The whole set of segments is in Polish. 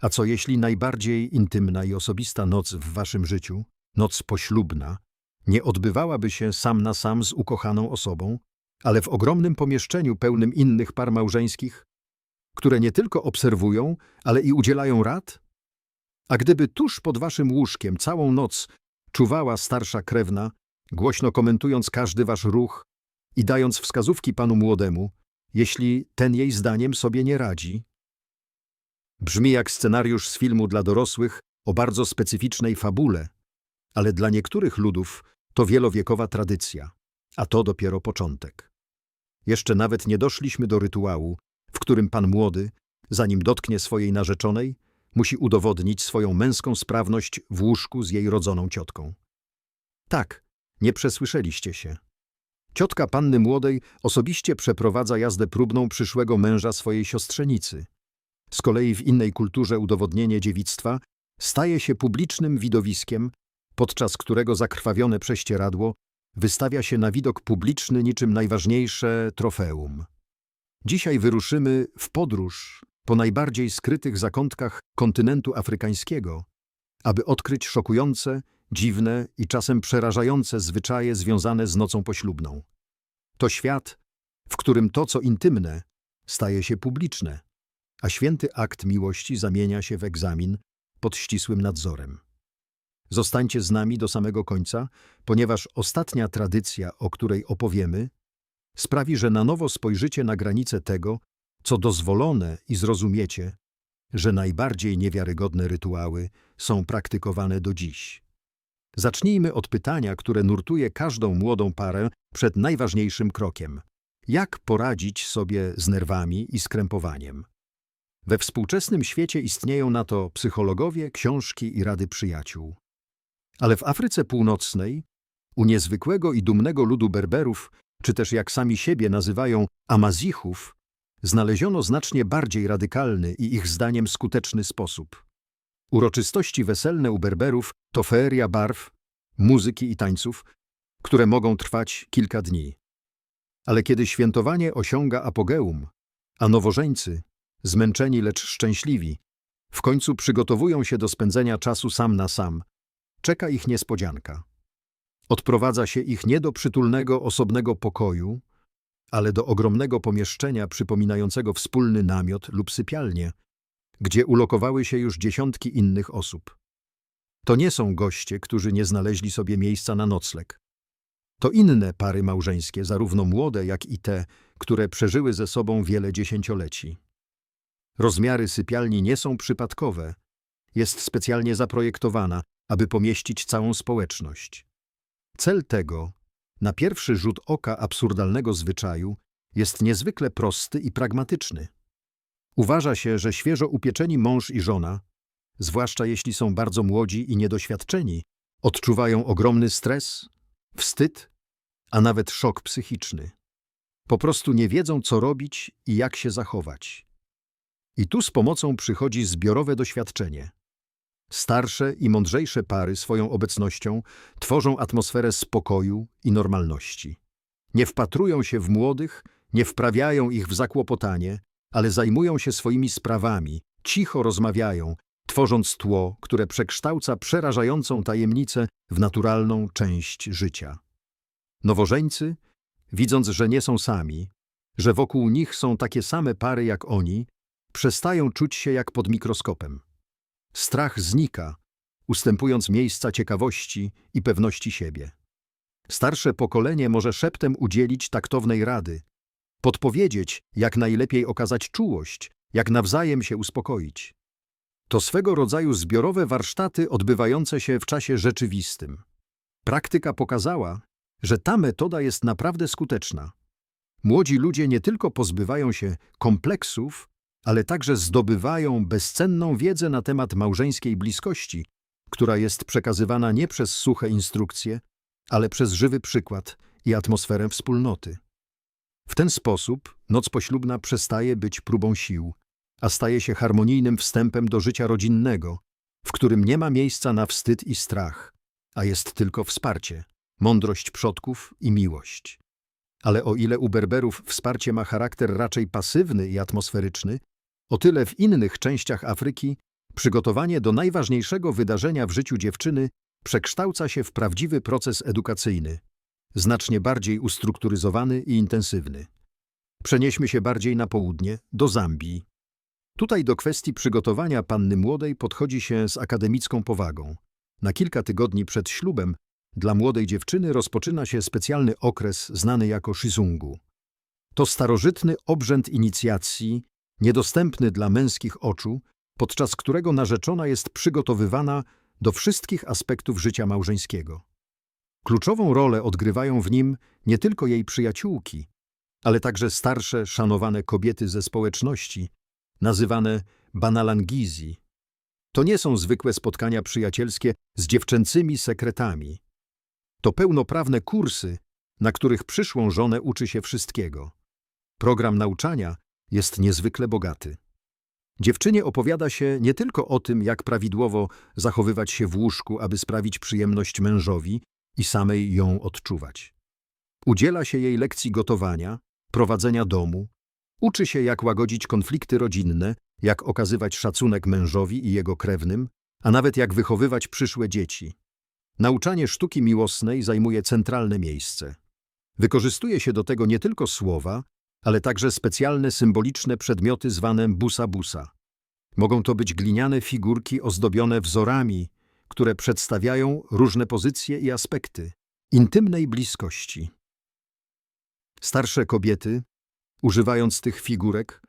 A co jeśli najbardziej intymna i osobista noc w waszym życiu, noc poślubna, nie odbywałaby się sam na sam z ukochaną osobą, ale w ogromnym pomieszczeniu pełnym innych par małżeńskich, które nie tylko obserwują, ale i udzielają rad? A gdyby tuż pod waszym łóżkiem całą noc czuwała starsza krewna, głośno komentując każdy wasz ruch i dając wskazówki panu młodemu, jeśli ten jej zdaniem sobie nie radzi? Brzmi jak scenariusz z filmu dla dorosłych o bardzo specyficznej fabule, ale dla niektórych ludów to wielowiekowa tradycja, a to dopiero początek. Jeszcze nawet nie doszliśmy do rytuału, w którym pan młody, zanim dotknie swojej narzeczonej, musi udowodnić swoją męską sprawność w łóżku z jej rodzoną ciotką. Tak, nie przesłyszeliście się. Ciotka panny młodej osobiście przeprowadza jazdę próbną przyszłego męża swojej siostrzenicy. Z kolei w innej kulturze udowodnienie dziewictwa staje się publicznym widowiskiem, podczas którego zakrwawione prześcieradło wystawia się na widok publiczny niczym najważniejsze trofeum. Dzisiaj wyruszymy w podróż po najbardziej skrytych zakątkach kontynentu afrykańskiego, aby odkryć szokujące, dziwne i czasem przerażające zwyczaje związane z nocą poślubną. To świat, w którym to, co intymne, staje się publiczne, a święty akt miłości zamienia się w egzamin pod ścisłym nadzorem. Zostańcie z nami do samego końca, ponieważ ostatnia tradycja, o której opowiemy, sprawi, że na nowo spojrzycie na granice tego, co dozwolone i zrozumiecie, że najbardziej niewiarygodne rytuały są praktykowane do dziś. Zacznijmy od pytania, które nurtuje każdą młodą parę przed najważniejszym krokiem. Jak poradzić sobie z nerwami i skrępowaniem? We współczesnym świecie istnieją na to psychologowie, książki i rady przyjaciół. Ale w Afryce Północnej, u niezwykłego i dumnego ludu Berberów, czy też jak sami siebie nazywają Amazichów, znaleziono znacznie bardziej radykalny i ich zdaniem skuteczny sposób. Uroczystości weselne u Berberów to feria barw, muzyki i tańców, które mogą trwać kilka dni. Ale kiedy świętowanie osiąga apogeum, a nowożeńcy, zmęczeni lecz szczęśliwi, w końcu przygotowują się do spędzenia czasu sam na sam, czeka ich niespodzianka. Odprowadza się ich nie do przytulnego, osobnego pokoju, ale do ogromnego pomieszczenia przypominającego wspólny namiot lub sypialnię, gdzie ulokowały się już dziesiątki innych osób. To nie są goście, którzy nie znaleźli sobie miejsca na nocleg. To inne pary małżeńskie, zarówno młode, jak i te, które przeżyły ze sobą wiele dziesięcioleci. Rozmiary sypialni nie są przypadkowe. Jest specjalnie zaprojektowana, aby pomieścić całą społeczność. Cel tego, na pierwszy rzut oka absurdalnego zwyczaju, jest niezwykle prosty i pragmatyczny. Uważa się, że świeżo upieczeni mąż i żona, zwłaszcza jeśli są bardzo młodzi i niedoświadczeni, odczuwają ogromny stres, wstyd, a nawet szok psychiczny. Po prostu nie wiedzą, co robić i jak się zachować. I tu z pomocą przychodzi zbiorowe doświadczenie. Starsze i mądrzejsze pary swoją obecnością tworzą atmosferę spokoju i normalności. Nie wpatrują się w młodych, nie wprawiają ich w zakłopotanie, ale zajmują się swoimi sprawami, cicho rozmawiają, tworząc tło, które przekształca przerażającą tajemnicę w naturalną część życia. Nowożeńcy, widząc, że nie są sami, że wokół nich są takie same pary jak oni, przestają czuć się jak pod mikroskopem. Strach znika, ustępując miejsca ciekawości i pewności siebie. Starsze pokolenie może szeptem udzielić taktownej rady, podpowiedzieć, jak najlepiej okazać czułość, jak nawzajem się uspokoić. To swego rodzaju zbiorowe warsztaty odbywające się w czasie rzeczywistym. Praktyka pokazała, że ta metoda jest naprawdę skuteczna. Młodzi ludzie nie tylko pozbywają się kompleksów, ale także zdobywają bezcenną wiedzę na temat małżeńskiej bliskości, która jest przekazywana nie przez suche instrukcje, ale przez żywy przykład i atmosferę wspólnoty. W ten sposób noc poślubna przestaje być próbą sił, a staje się harmonijnym wstępem do życia rodzinnego, w którym nie ma miejsca na wstyd i strach, a jest tylko wsparcie, mądrość przodków i miłość. Ale o ile u Berberów wsparcie ma charakter raczej pasywny i atmosferyczny, o tyle w innych częściach Afryki Przygotowanie do najważniejszego wydarzenia w życiu dziewczyny przekształca się w prawdziwy proces edukacyjny, znacznie bardziej ustrukturyzowany i intensywny. Przenieśmy się bardziej na południe, do Zambii. Tutaj do kwestii przygotowania panny młodej podchodzi się z akademicką powagą. Na kilka tygodni przed ślubem dla młodej dziewczyny rozpoczyna się specjalny okres znany jako shizungu. To starożytny obrzęd inicjacji, niedostępny dla męskich oczu, podczas którego narzeczona jest przygotowywana do wszystkich aspektów życia małżeńskiego. Kluczową rolę odgrywają w nim nie tylko jej przyjaciółki, ale także starsze, szanowane kobiety ze społeczności, nazywane banalangizi. To nie są zwykłe spotkania przyjacielskie z dziewczęcymi sekretami. To pełnoprawne kursy, na których przyszłą żonę uczy się wszystkiego. Program nauczania jest niezwykle bogaty. Dziewczynie opowiada się nie tylko o tym, jak prawidłowo zachowywać się w łóżku, aby sprawić przyjemność mężowi i samej ją odczuwać. Udziela się jej lekcji gotowania, prowadzenia domu, uczy się, jak łagodzić konflikty rodzinne, jak okazywać szacunek mężowi i jego krewnym, a nawet jak wychowywać przyszłe dzieci. Nauczanie sztuki miłosnej zajmuje centralne miejsce. Wykorzystuje się do tego nie tylko słowa, ale także specjalne symboliczne przedmioty zwane busa-busa. Mogą to być gliniane figurki ozdobione wzorami, które przedstawiają różne pozycje i aspekty intymnej bliskości. Starsze kobiety, używając tych figurek,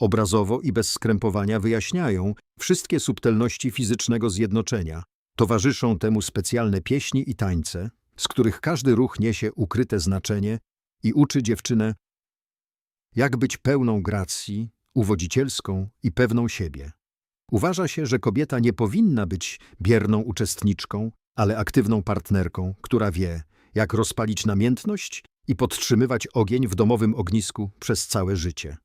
obrazowo i bez skrępowania wyjaśniają wszystkie subtelności fizycznego zjednoczenia. Towarzyszą temu specjalne pieśni i tańce, z których każdy ruch niesie ukryte znaczenie i uczy dziewczynę jak być pełną gracji, uwodzicielską i pewną siebie. Uważa się, że kobieta nie powinna być bierną uczestniczką, ale aktywną partnerką, która wie, jak rozpalić namiętność i podtrzymywać ogień w domowym ognisku przez całe życie.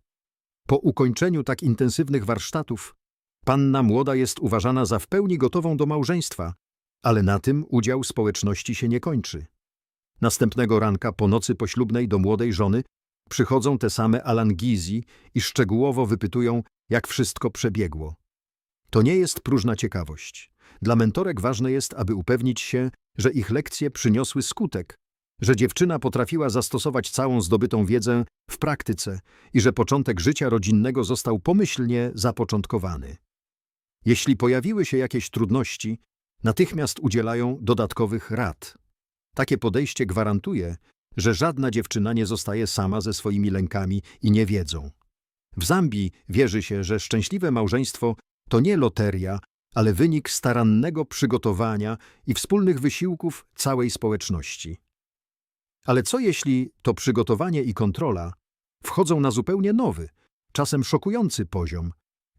Po ukończeniu tak intensywnych warsztatów, panna młoda jest uważana za w pełni gotową do małżeństwa, ale na tym udział społeczności się nie kończy. Następnego ranka po nocy poślubnej do młodej żony przychodzą te same Alangizi i szczegółowo wypytują, jak wszystko przebiegło. To nie jest próżna ciekawość. Dla mentorek ważne jest, aby upewnić się, że ich lekcje przyniosły skutek, że dziewczyna potrafiła zastosować całą zdobytą wiedzę w praktyce i że początek życia rodzinnego został pomyślnie zapoczątkowany. Jeśli pojawiły się jakieś trudności, natychmiast udzielają dodatkowych rad. Takie podejście gwarantuje, że żadna dziewczyna nie zostaje sama ze swoimi lękami i niewiedzą. W Zambii wierzy się, że szczęśliwe małżeństwo to nie loteria, ale wynik starannego przygotowania i wspólnych wysiłków całej społeczności. Ale co jeśli to przygotowanie i kontrola wchodzą na zupełnie nowy, czasem szokujący poziom,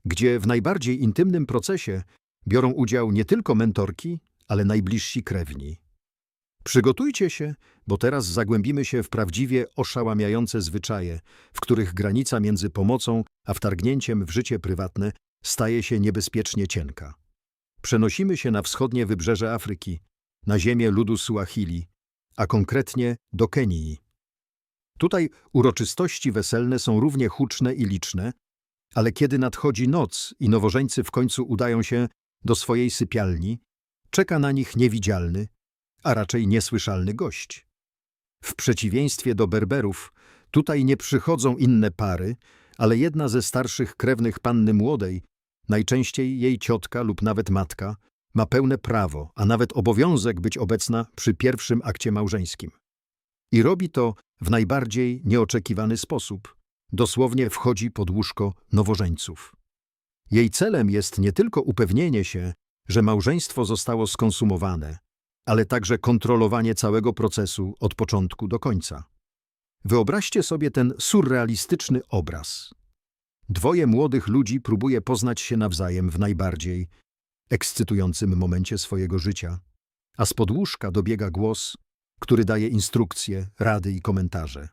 gdzie w najbardziej intymnym procesie biorą udział nie tylko mentorki, ale najbliżsi krewni? Przygotujcie się, bo teraz zagłębimy się w prawdziwie oszałamiające zwyczaje, w których granica między pomocą a wtargnięciem w życie prywatne staje się niebezpiecznie cienka. Przenosimy się na wschodnie wybrzeże Afryki, na ziemię ludu Suahili, a konkretnie do Kenii. Tutaj uroczystości weselne są równie huczne i liczne, ale kiedy nadchodzi noc i nowożeńcy w końcu udają się do swojej sypialni, czeka na nich niewidzialny, a raczej niesłyszalny gość. W przeciwieństwie do Berberów, tutaj nie przychodzą inne pary, ale jedna ze starszych krewnych panny młodej, najczęściej jej ciotka lub nawet matka, ma pełne prawo, a nawet obowiązek być obecna przy pierwszym akcie małżeńskim. I robi to w najbardziej nieoczekiwany sposób. Dosłownie wchodzi pod łóżko nowożeńców. Jej celem jest nie tylko upewnienie się, że małżeństwo zostało skonsumowane, ale także kontrolowanie całego procesu od początku do końca. Wyobraźcie sobie ten surrealistyczny obraz. Dwoje młodych ludzi próbuje poznać się nawzajem w najbardziej ekscytującym momencie swojego życia, a z podłóżka dobiega głos, który daje instrukcje, rady i komentarze.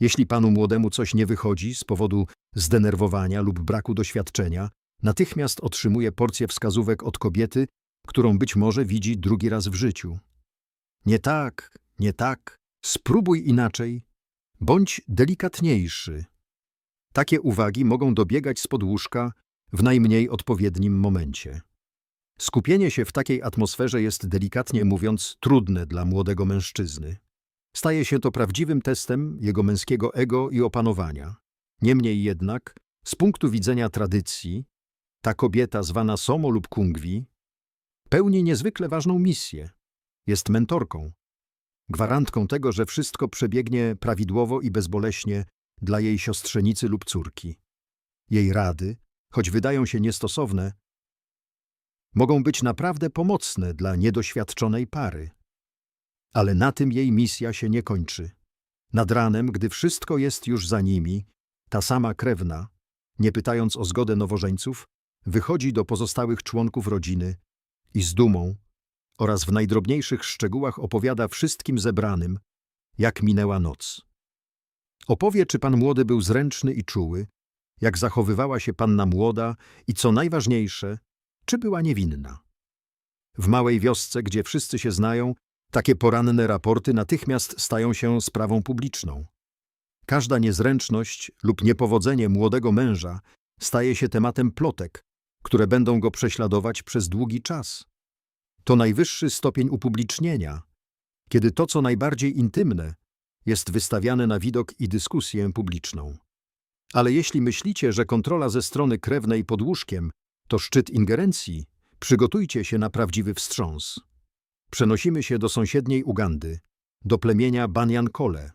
Jeśli panu młodemu coś nie wychodzi z powodu zdenerwowania lub braku doświadczenia, natychmiast otrzymuje porcję wskazówek od kobiety, którą być może widzi drugi raz w życiu. Nie tak, nie tak, spróbuj inaczej, bądź delikatniejszy. Takie uwagi mogą dobiegać z podłóżka w najmniej odpowiednim momencie. Skupienie się w takiej atmosferze jest delikatnie mówiąc trudne dla młodego mężczyzny. Staje się to prawdziwym testem jego męskiego ego i opanowania. Niemniej jednak, z punktu widzenia tradycji, ta kobieta zwana Somo lub Kungwi pełni niezwykle ważną misję. Jest mentorką, gwarantką tego, że wszystko przebiegnie prawidłowo i bezboleśnie dla jej siostrzenicy lub córki. Jej rady, choć wydają się niestosowne, mogą być naprawdę pomocne dla niedoświadczonej pary. Ale na tym jej misja się nie kończy. Nad ranem, gdy wszystko jest już za nimi, ta sama krewna, nie pytając o zgodę nowożeńców, wychodzi do pozostałych członków rodziny i z dumą oraz w najdrobniejszych szczegółach opowiada wszystkim zebranym, jak minęła noc. Opowie, czy pan młody był zręczny i czuły, jak zachowywała się panna młoda i co najważniejsze, czy była niewinna. W małej wiosce, gdzie wszyscy się znają, takie poranne raporty natychmiast stają się sprawą publiczną. Każda niezręczność lub niepowodzenie młodego męża staje się tematem plotek, które będą go prześladować przez długi czas. To najwyższy stopień upublicznienia, kiedy to, co najbardziej intymne, jest wystawiane na widok i dyskusję publiczną. Ale jeśli myślicie, że kontrola ze strony krewnej pod łóżkiem to szczyt ingerencji, przygotujcie się na prawdziwy wstrząs. Przenosimy się do sąsiedniej Ugandy, do plemienia Banyankole.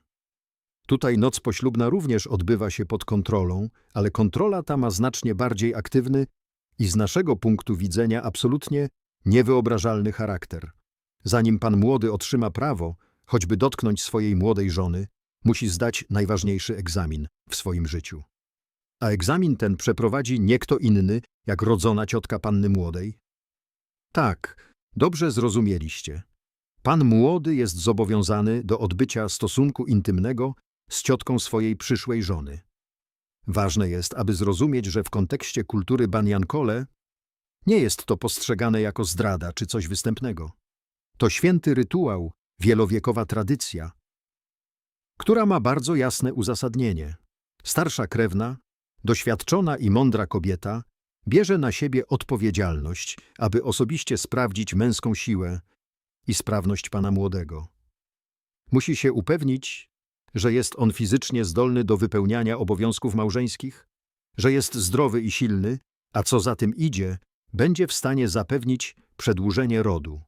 Tutaj noc poślubna również odbywa się pod kontrolą, ale kontrola ta ma znacznie bardziej aktywny i z naszego punktu widzenia absolutnie niewyobrażalny charakter. Zanim pan młody otrzyma prawo, choćby dotknąć swojej młodej żony, musi zdać najważniejszy egzamin w swoim życiu. A egzamin ten przeprowadzi nie kto inny, jak rodzona ciotka panny młodej? Tak, dobrze zrozumieliście. Pan młody jest zobowiązany do odbycia stosunku intymnego z ciotką swojej przyszłej żony. Ważne jest, aby zrozumieć, że w kontekście kultury Banyankole nie jest to postrzegane jako zdrada czy coś występnego. To święty rytuał, wielowiekowa tradycja, która ma bardzo jasne uzasadnienie. Starsza krewna, doświadczona i mądra kobieta bierze na siebie odpowiedzialność, aby osobiście sprawdzić męską siłę i sprawność pana młodego. Musi się upewnić, że jest on fizycznie zdolny do wypełniania obowiązków małżeńskich, że jest zdrowy i silny, a co za tym idzie, będzie w stanie zapewnić przedłużenie rodu.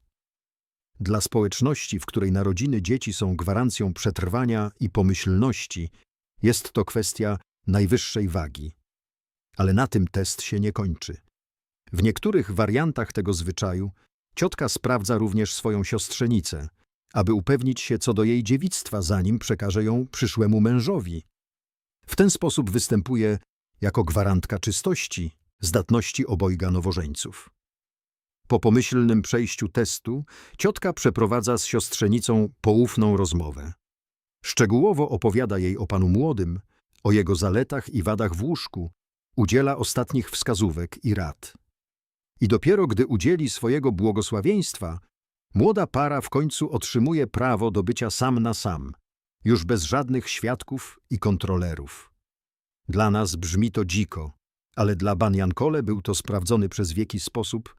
Dla społeczności, w której narodziny dzieci są gwarancją przetrwania i pomyślności, jest to kwestia najwyższej wagi. Ale na tym test się nie kończy. W niektórych wariantach tego zwyczaju ciotka sprawdza również swoją siostrzenicę, aby upewnić się co do jej dziewictwa, zanim przekaże ją przyszłemu mężowi. W ten sposób występuje jako gwarantka czystości, zdatności obojga nowożeńców. Po pomyślnym przejściu testu ciotka przeprowadza z siostrzenicą poufną rozmowę. Szczegółowo opowiada jej o panu młodym, o jego zaletach i wadach w łóżku, udziela ostatnich wskazówek i rad. I dopiero gdy udzieli swojego błogosławieństwa, młoda para w końcu otrzymuje prawo do bycia sam na sam, już bez żadnych świadków i kontrolerów. Dla nas brzmi to dziko, ale dla Banyankole był to sprawdzony przez wieki sposób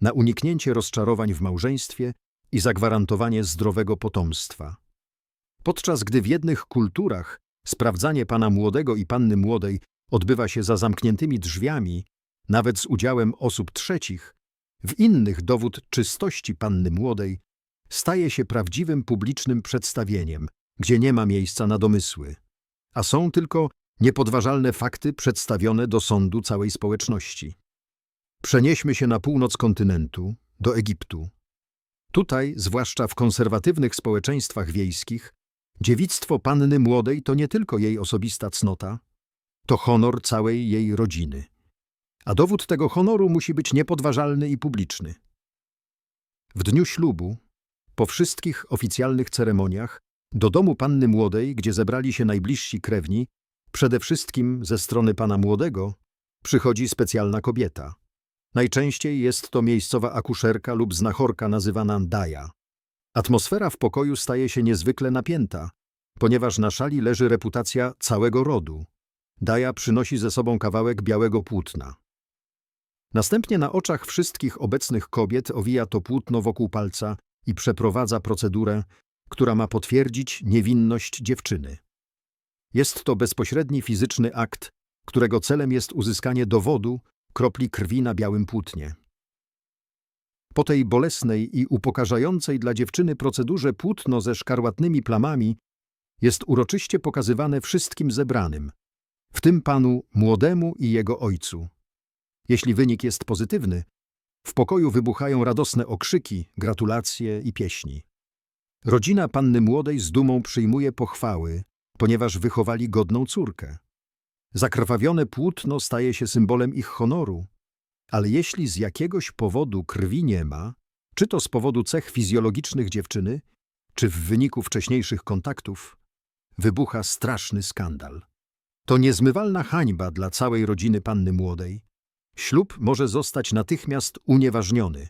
na uniknięcie rozczarowań w małżeństwie i zagwarantowanie zdrowego potomstwa. Podczas gdy w jednych kulturach sprawdzanie pana młodego i panny młodej odbywa się za zamkniętymi drzwiami, nawet z udziałem osób trzecich, w innych dowód czystości panny młodej staje się prawdziwym publicznym przedstawieniem, gdzie nie ma miejsca na domysły, a są tylko niepodważalne fakty przedstawione do sądu całej społeczności. Przenieśmy się na północ kontynentu, do Egiptu. Tutaj, zwłaszcza w konserwatywnych społeczeństwach wiejskich, dziewictwo panny młodej to nie tylko jej osobista cnota, to honor całej jej rodziny. A dowód tego honoru musi być niepodważalny i publiczny. W dniu ślubu, po wszystkich oficjalnych ceremoniach, do domu panny młodej, gdzie zebrali się najbliżsi krewni, przede wszystkim ze strony pana młodego, przychodzi specjalna kobieta. Najczęściej jest to miejscowa akuszerka lub znachorka nazywana daja. Atmosfera w pokoju staje się niezwykle napięta, ponieważ na szali leży reputacja całego rodu. Daja przynosi ze sobą kawałek białego płótna. Następnie na oczach wszystkich obecnych kobiet owija to płótno wokół palca i przeprowadza procedurę, która ma potwierdzić niewinność dziewczyny. Jest to bezpośredni fizyczny akt, którego celem jest uzyskanie dowodu kropli krwi na białym płótnie. Po tej bolesnej i upokarzającej dla dziewczyny procedurze płótno ze szkarłatnymi plamami jest uroczyście pokazywane wszystkim zebranym, w tym panu młodemu i jego ojcu. Jeśli wynik jest pozytywny, w pokoju wybuchają radosne okrzyki, gratulacje i pieśni. Rodzina panny młodej z dumą przyjmuje pochwały, ponieważ wychowali godną córkę. Zakrwawione płótno staje się symbolem ich honoru, ale jeśli z jakiegoś powodu krwi nie ma, czy to z powodu cech fizjologicznych dziewczyny, czy w wyniku wcześniejszych kontaktów, wybucha straszny skandal. To niezmywalna hańba dla całej rodziny panny młodej. Ślub może zostać natychmiast unieważniony,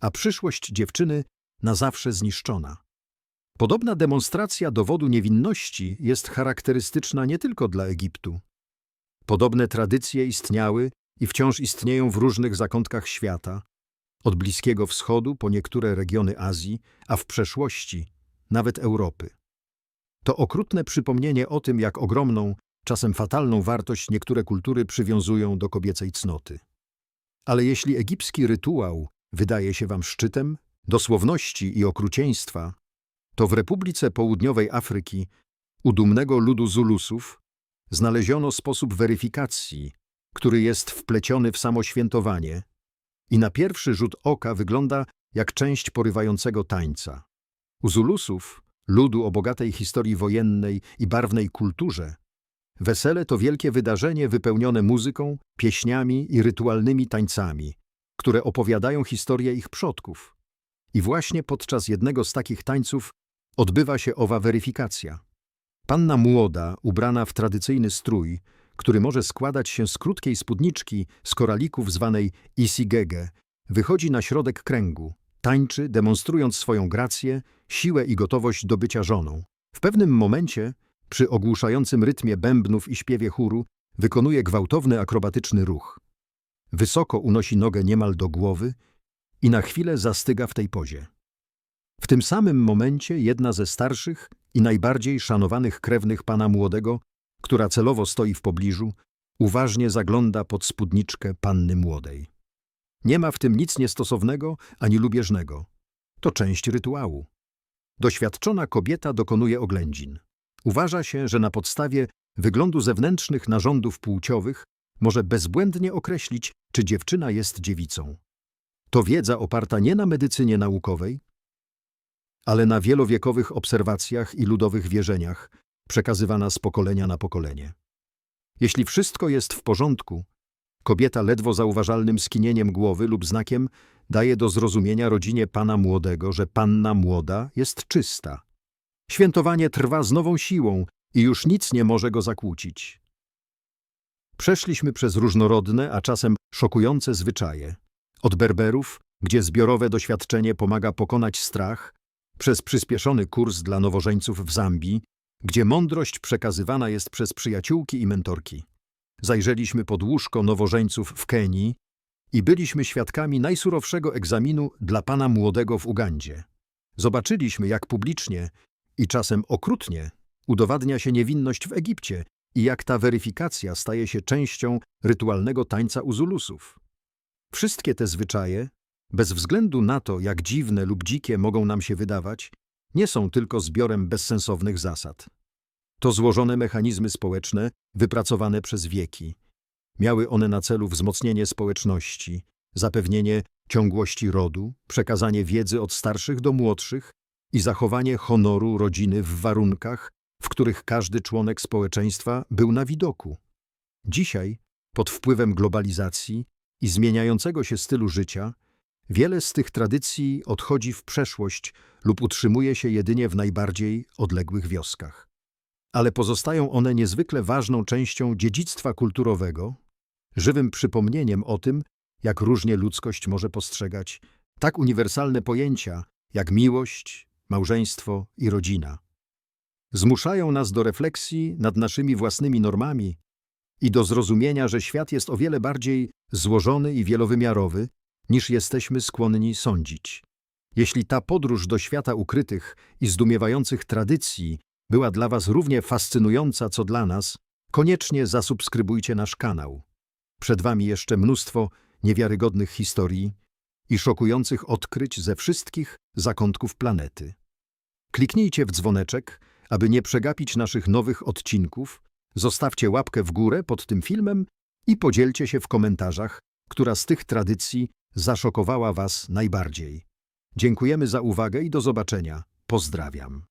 a przyszłość dziewczyny na zawsze zniszczona. Podobna demonstracja dowodu niewinności jest charakterystyczna nie tylko dla Egiptu. Podobne tradycje istniały i wciąż istnieją w różnych zakątkach świata, od Bliskiego Wschodu po niektóre regiony Azji, a w przeszłości nawet Europy. To okrutne przypomnienie o tym, jak ogromną, czasem fatalną wartość niektóre kultury przywiązują do kobiecej cnoty. Ale jeśli egipski rytuał wydaje się wam szczytem dosłowności i okrucieństwa, to w Republice Południowej Afryki u dumnego ludu Zulusów znaleziono sposób weryfikacji, który jest wpleciony w samo świętowanie i na pierwszy rzut oka wygląda jak część porywającego tańca. U Zulusów, ludu o bogatej historii wojennej i barwnej kulturze, wesele to wielkie wydarzenie wypełnione muzyką, pieśniami i rytualnymi tańcami, które opowiadają historię ich przodków. I właśnie podczas jednego z takich tańców odbywa się owa weryfikacja. Panna młoda, ubrana w tradycyjny strój, który może składać się z krótkiej spódniczki z koralików zwanej isigege, wychodzi na środek kręgu, tańczy, demonstrując swoją grację, siłę i gotowość do bycia żoną. W pewnym momencie, przy ogłuszającym rytmie bębnów i śpiewie chóru, wykonuje gwałtowny akrobatyczny ruch. Wysoko unosi nogę niemal do głowy i na chwilę zastyga w tej pozie. W tym samym momencie jedna ze starszych i najbardziej szanowanych krewnych pana młodego, która celowo stoi w pobliżu, uważnie zagląda pod spódniczkę panny młodej. Nie ma w tym nic niestosownego ani lubieżnego. To część rytuału. Doświadczona kobieta dokonuje oględzin. Uważa się, że na podstawie wyglądu zewnętrznych narządów płciowych może bezbłędnie określić, czy dziewczyna jest dziewicą. To wiedza oparta nie na medycynie naukowej, ale na wielowiekowych obserwacjach i ludowych wierzeniach, przekazywana z pokolenia na pokolenie. Jeśli wszystko jest w porządku, kobieta ledwo zauważalnym skinieniem głowy lub znakiem daje do zrozumienia rodzinie pana młodego, że panna młoda jest czysta. Świętowanie trwa z nową siłą i już nic nie może go zakłócić. Przeszliśmy przez różnorodne, a czasem szokujące zwyczaje. Od Berberów, gdzie zbiorowe doświadczenie pomaga pokonać strach, przez przyspieszony kurs dla nowożeńców w Zambii, gdzie mądrość przekazywana jest przez przyjaciółki i mentorki. Zajrzeliśmy pod łóżko nowożeńców w Kenii i byliśmy świadkami najsurowszego egzaminu dla pana młodego w Ugandzie. Zobaczyliśmy, jak publicznie i czasem okrutnie udowadnia się niewinność w Egipcie i jak ta weryfikacja staje się częścią rytualnego tańca uzulusów. Wszystkie te zwyczaje bez względu na to, jak dziwne lub dzikie mogą nam się wydawać, nie są tylko zbiorem bezsensownych zasad. To złożone mechanizmy społeczne, wypracowane przez wieki. Miały one na celu wzmocnienie społeczności, zapewnienie ciągłości rodu, przekazanie wiedzy od starszych do młodszych i zachowanie honoru rodziny w warunkach, w których każdy członek społeczeństwa był na widoku. Dzisiaj, pod wpływem globalizacji i zmieniającego się stylu życia, Wiele z tych tradycji odchodzi w przeszłość lub utrzymuje się jedynie w najbardziej odległych wioskach. Ale pozostają one niezwykle ważną częścią dziedzictwa kulturowego, żywym przypomnieniem o tym, jak różnie ludzkość może postrzegać tak uniwersalne pojęcia jak miłość, małżeństwo i rodzina. Zmuszają nas do refleksji nad naszymi własnymi normami i do zrozumienia, że świat jest o wiele bardziej złożony i wielowymiarowy, niż jesteśmy skłonni sądzić. Jeśli ta podróż do świata ukrytych i zdumiewających tradycji była dla Was równie fascynująca, co dla nas, koniecznie zasubskrybujcie nasz kanał. Przed Wami jeszcze mnóstwo niewiarygodnych historii i szokujących odkryć ze wszystkich zakątków planety. Kliknijcie w dzwoneczek, aby nie przegapić naszych nowych odcinków, zostawcie łapkę w górę pod tym filmem i podzielcie się w komentarzach, która z tych tradycji zaszokowała Was najbardziej. Dziękujemy za uwagę i do zobaczenia. Pozdrawiam.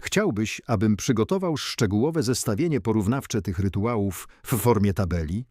Chciałbyś, abym przygotował szczegółowe zestawienie porównawcze tych rytuałów w formie tabeli?